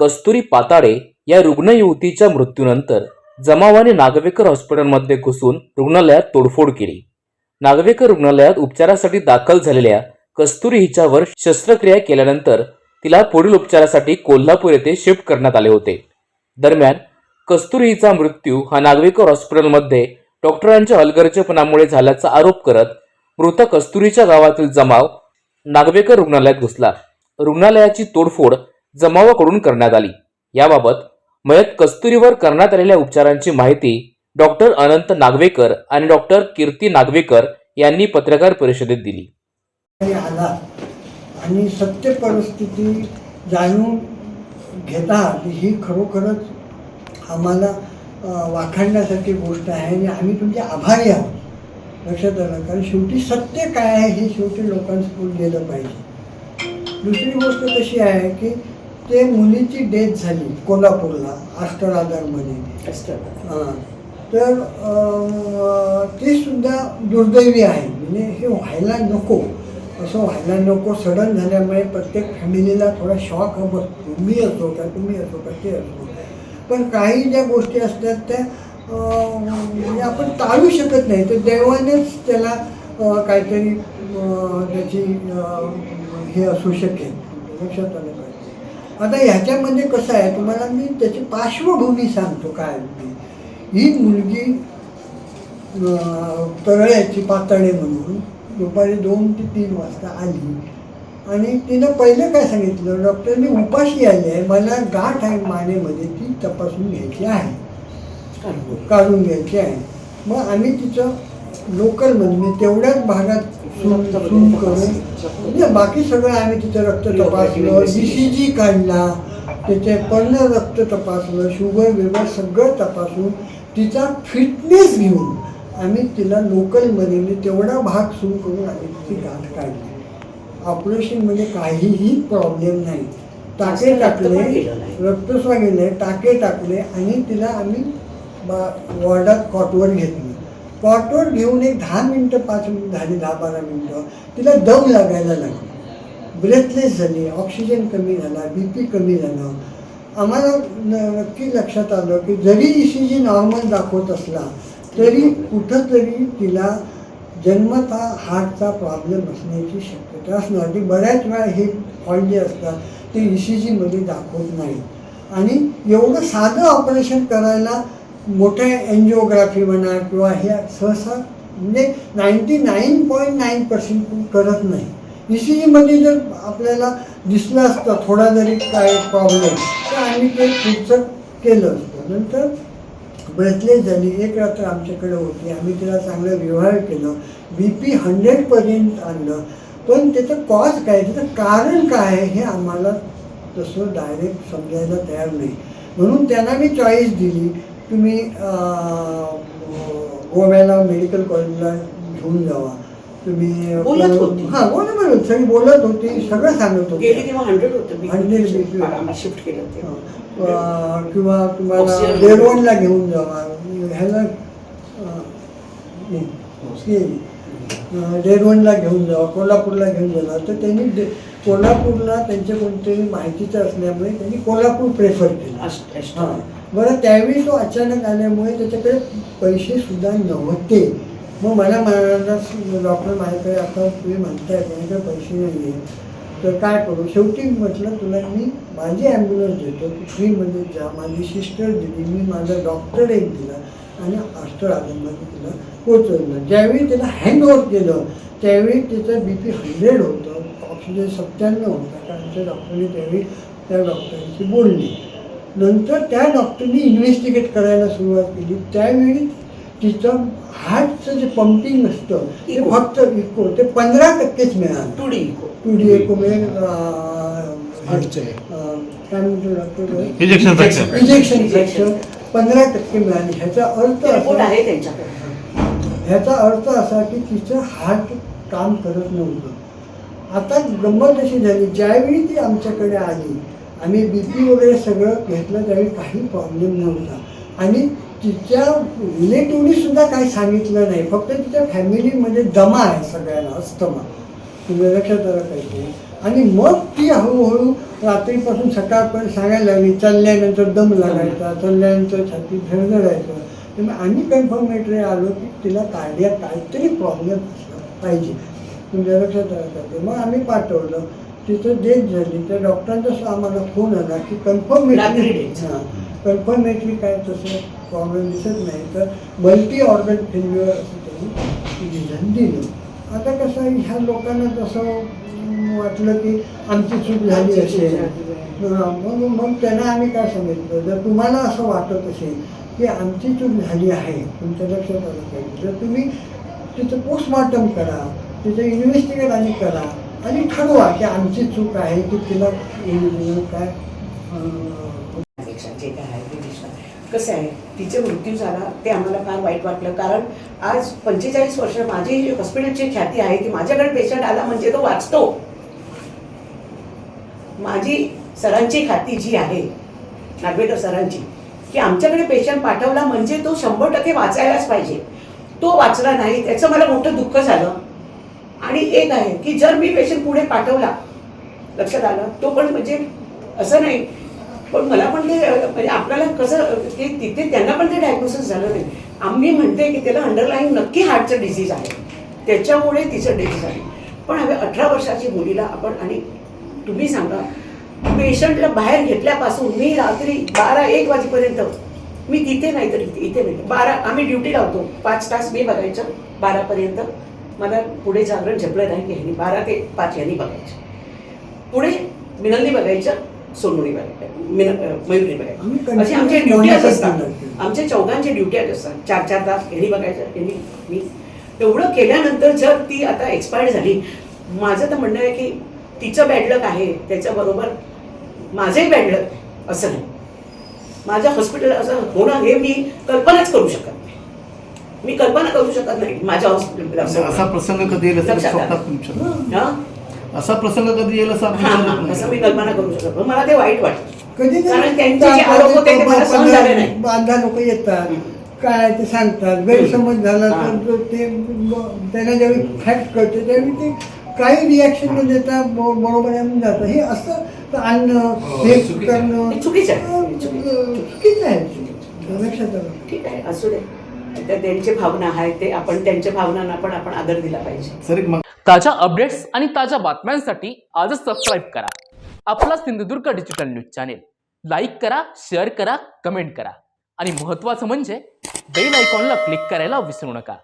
कस्तुरी पाताडे या रुग्ण युवतीच्या मृत्यूनंतर जमावाने नागवेकर हॉस्पिटलमध्ये घुसून रुग्णालयात तोडफोड केली. नागवेकर रुग्णालयात उपचारासाठी दाखल झालेल्या कस्तुरी हिच्यावर शस्त्रक्रिया केल्यानंतर तिला पुढील उपचारासाठी कोल्हापूर येथे शिफ्ट करण्यात आले होते. दरम्यान कस्तुरी हिचा मृत्यू हा नागवेकर हॉस्पिटलमध्ये डॉक्टरांच्या हलगर्जेपणामुळे झाल्याचा आरोप करत मृत कस्तुरीच्या गावातील जमाव नागवेकर रुग्णालयात घुसला. रुग्णालयाची तोडफोड जमावाकडून करण्यात आली. याबाबत मयत कस्तुरीवर करण्यात आलेल्या उपचारांची माहिती डॉक्टर अनंत नागवेकर आणि डॉक्टर कीर्ती नागवेकर यांनी पत्रकार परिषदेत दिली. आणि सत्य परिस्थिती जाणून घेता ही खरोखरच आम्हाला वाखाणण्यासारखी गोष्ट आहे आणि आम्ही तुमचे आभारी आहोत. लक्षात आलं कारण शेवटी सत्य काय आहे हे शेवटी लोकांसमोर गेलं पाहिजे. दुसरी गोष्ट कशी आहे की ते मुलीची डेथ झाली कोल्हापूरला आस्टर आधारमध्ये हां. तर ते सुद्धा दुर्दैवी आहे. म्हणजे हे व्हायला नको. असं व्हायला नको. सडन झाल्यामुळे प्रत्येक फॅमिलीला थोडा शॉक बसतो मी असो का तुम्ही असो का ते असो. पण काही ज्या गोष्टी असतात त्या म्हणजे आपण टाळू शकत नाही. तर देवानेच त्याला काहीतरी त्याची हे असू शकेल. लक्षात आलं पाहिजे. आता ह्याच्यामध्ये कसं आहे तुम्हाला मी त्याची पार्श्वभूमी सांगतो काय ही मुलगी अं, तरळ्याची पातळे म्हणून दुपारी दोन ते तीन वाजता आली. आणि तिनं पहिलं काय सांगितलं डॉक्टरनी उपाशी आली आहे. मला गाठ आहे मानेमध्ये ती तपासून घ्यायची आहे. काढून घ्यायची. आहे. मग आम्ही तिचं लोकल म्हणजे तेवढ्याच भागात सून सून करून म्हणजे बाकी सगळं आम्ही तिचं रक्त तपासलं जी काढला त्याचे पर्ण रक्त तपासलं शुगर बिगर सगळं तपासून तिचा फिटनेस घेऊन आम्ही तिला लोकलमध्ये म्हणजे तेवढा भाग सून करून आम्ही तिची गाठ काढली. ऑपरेशनमध्ये काहीही प्रॉब्लेम नाही. टाके टाकले रक्तस्राव गेले टाके टाकले आणि तिला आम्ही बा वॉर्डात कॉटवर घेतली. पॉटवर घेऊन एक दहा मिनटं पाच मिनिट झाली दहा बारा मिनटं तिला दम लागायला लागली. ब्रेथलेस झाली ऑक्सिजन कमी झाला बी पी कमी झालं. आम्हाला न- नक्की लक्षात आलं की जरी ई सी जी नॉर्मल दाखवत असला तरी कुठंतरी तिला जन्मता हार्टचा प्रॉब्लेम असण्याची शक्यता असणार. ती बऱ्याच वेळा हे फॉल्ट जे असतात ते ई सी जीमध्ये दाखवत नाही आणि एवढं साधं ऑपरेशन करायला मोठ्या एन्जिओग्राफी म्हणा किंवा ह्या सहसा म्हणजे ninety nine point nine percent करत नाही. ई सी जीमध्ये जर आपल्याला दिसलं असतं थोडा जरी काय प्रॉब्लेम तर आम्ही ते पुढचं केलं असतं. नंतर ब्रेथलेस झाली. एक रात्र आमच्याकडे होती. आम्ही तिला चांगलं व्यवहार केलं. बी पी हंड्रेडपर्यंत आणलं. पण त्याचं कॉज काय? त्याचं कारण काय आहे हे आम्हाला तसं डायरेक्ट समजायला तयार नाही. म्हणून त्यांना मी चॉईस दिली. तुम्ही गोव्याला मेडिकल कॉलेजला घेऊन जावा. तुम्ही बोलत होती. हां बोलत होती. सगळी बोलत होती सगळं सांगत होती. गेली तेव्हा हंड्रेड होतं. 100 BP. आम्ही शिफ्ट केलं किंवा तुम्हाला. डेरवनला घेऊन जावा. ह्याला डेरवनला घेऊन जावा कोल्हापूरला घेऊन जावा. तर त्यांनी कोल्हापूरला त्यांच्या कोणतरी माहितीचं असल्यामुळे त्यांनी कोल्हापूर प्रेफर केलं. हां. बरं त्यावेळी तो अचानक आल्यामुळे त्याच्याकडे पैसेसुद्धा नव्हते. मग मला म्हणाला डॉक्टर माझ्याकडे आता तुम्ही म्हणताय माझ्याकडे पैसे नाही आहे तर काय करू? शेवटी म्हटलं तुला मी माझी ॲम्ब्युलन्स देतो. तू फ्रीमध्ये जा माझी सिस्टर दिली मी माझा डॉक्टर एक दिला आणि आस्टर आदममध्ये तिला पोचवलं. ज्यावेळी त्याला हँड केलं त्यावेळी त्याचं बी पी हंड्रेड होतं ऑक्सिजन सत्त्याण्णव होता. कारण त्या डॉक्टरने त्यावेळी त्या डॉक्टरांशी बोलली. नंतर त्या डॉक्टरनी इन्व्हेस्टिगेट करायला सुरुवात केली. त्यावेळी तिचं हार्टचं जे पंपिंग असतं ते. फक्त इको ते पंधरा टक्केच मिळालं. Two D echo two D echo म्हणजे काय म्हणतो doctor Ejection fraction. Injection fraction पंधरा टक्के मिळाली. ह्याचा अर्थ रिपोर्ट असा आहे त्यांच्याकडे. ह्याचा अर्थ असा की तिचं हार्ट काम करत नव्हतं. आता गंमत अशी झाली. ज्यावेळी ती आमच्याकडे आली आम्ही बी पी वगैरे सगळं घेतलं त्यावेळी काही प्रॉब्लेम नव्हता. आणि तिच्या रिलेटिव्हनी सुद्धा काही सांगितलं नाही. फक्त तिच्या फॅमिलीमध्ये दमा आहे सगळ्यांना अस्थमा. तुम्ही लक्षात आलं पाहिजे आणि मग ती हळूहळू रात्रीपासून सकाळपर्यंत सांगायला लागली. चालल्यानंतर दम लागायचा चालल्यानंतर छाती झळझळायचं तर मग आम्ही कन्फर्मेटरी आलो की तिला कार्डिया काहीतरी प्रॉब्लेम पाहिजे. तुमच्या लक्षात आलं पाहिजे मग आम्ही पाठवलं. तिथं डेथ झाली. तर डॉक्टरांचा आम्हाला फोन आला की. हां कन्फर्मेटरी काय तसं प्रॉब्लेम दिसत नाही. तर मल्टी ऑर्गन फेल्युअर असं त्यांनी डिझाईन दिलं. आता कसं आहे, ह्या लोकांना तसं वाटलं की आमची चूक झाली असेल. मग मग त्यांना आम्ही काय सांगितलं? जर तुम्हाला असं वाटत असेल की आमची चूक झाली आहे तुमच्या लक्षात आलं पाहिजे. तर तुम्ही तिथं पोस्टमॉर्टम करा तिथं इन्व्हेस्टिगेट आणि करा आणि ठरवा की आमची चूक आहे की तिला काय? जे काय आहे कसं आहे तिचा मृत्यू झाला ते आम्हाला फार वाईट वाटलं. कारण आज पंचेचाळीस वर्ष माझी हॉस्पिटलची ख्याती आहे की माझ्याकडे पेशंट आला म्हणजे तो वाचतो. माझी सरांची खाती जी आहे नागवेकर सरांची की आमच्याकडे पेशंट पाठवला म्हणजे तो शंभर टक्के वाचायलाच पाहिजे. तो वाचला नाही त्याचं मला मोठं दुःख झालं. आणि एक आहे की जर मी पेशंट पुढे पाठवला लक्षात आलं तो पण म्हणजे असं नाही. पण मला पण ते म्हणजे आपल्याला कसं ते तिथे त्यांना पण ते डायग्नोसिस झालं नाही. आम्ही म्हणते की त्याला अंडरलाईन नक्की हार्टचं डिझीज आहे. त्याच्यामुळे तिचं डिझीज आहे. पण हवे अठरा वर्षाची मुलीला आपण आणि तुम्ही सांगा पेशंटला बाहेर घेतल्यापासून मी रात्री बारा एक वाजेपर्यंत मी तिथे नाही तर इथे नाही. बारा आम्ही ड्युटी लावतो. पाच तास मी बघायचं बारापर्यंत. मला पुढे जागरण झेपलं नाही की ह्यांनी बारा ते पाच यांनी बघायचं. पुढे मिनलनी बघायचं सोनवणी बघायचं मिन मयुरी आम्ही बघायचं. अशी आमच्या monitor असतात. आमच्या चौघांच्या ड्युट्याच असतात. चार चार तास यांनी बघायचं यांनी मी. एवढं केल्यानंतर जर ती आता एक्सपायर झाली माझं तर म्हणणं आहे की तिचं बॅडलक आहे त्याच्याबरोबर माझंही बॅडलक असं नाही. माझ्या हॉस्पिटल असं होणं हे मी कल्पनाच करू शकत मी कल्पना करू शकत नाही माझ्या हॉस्पिटलला म्हणजे असा प्रसंग कधी येईल असं हा? प्रसंग कधी येईल असं हा, हा, मी. कल्पना करू शकत नाही. मला ते वाईट वाटतं. कधी कारण त्यांचे जे आरोप होते ते मला सहन झाले नाही. बांधा लोक येतात काय ते सांगतात गैरसमज झाला तर तो त्यांना ज्यावेळी फॅक्ट कळते त्यावेळी ते काही रिॲक्शन न देता बरोबर आहे म्हणून जातं. हे असं तर आणणं हे आहे. करणं हे चुकीचं आहे. चुकीचं आहे. लक्षात आलं. ठीक आहे असू दे. तर त्यांची भावना आहेत ते आपण त्यांच्या भावनांना पण आपण आदर दिला पाहिजे. ताज्या अपडेट्स आणि ताज्या बातम्यांसाठी आजच सबस्क्राईब करा. आपला Sindhudurg digital news channel like करा शेअर करा कमेंट करा. आणि महत्त्वाचं म्हणजे बेल आयकॉनला क्लिक करायला विसरू नका.